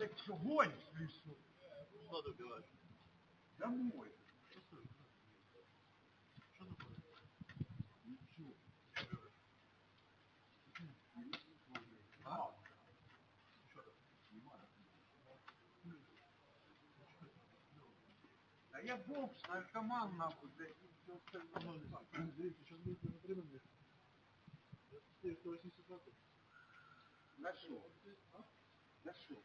Так что, гонишь или что? Что говоришь? Домой. Что ты? Что такое? Ничего. А? Что ты? Да я бокс, наркоман, нахуй, блядь, и всё остальное. Андрей, ты сейчас будешь на требования? Я 180 На что? На что?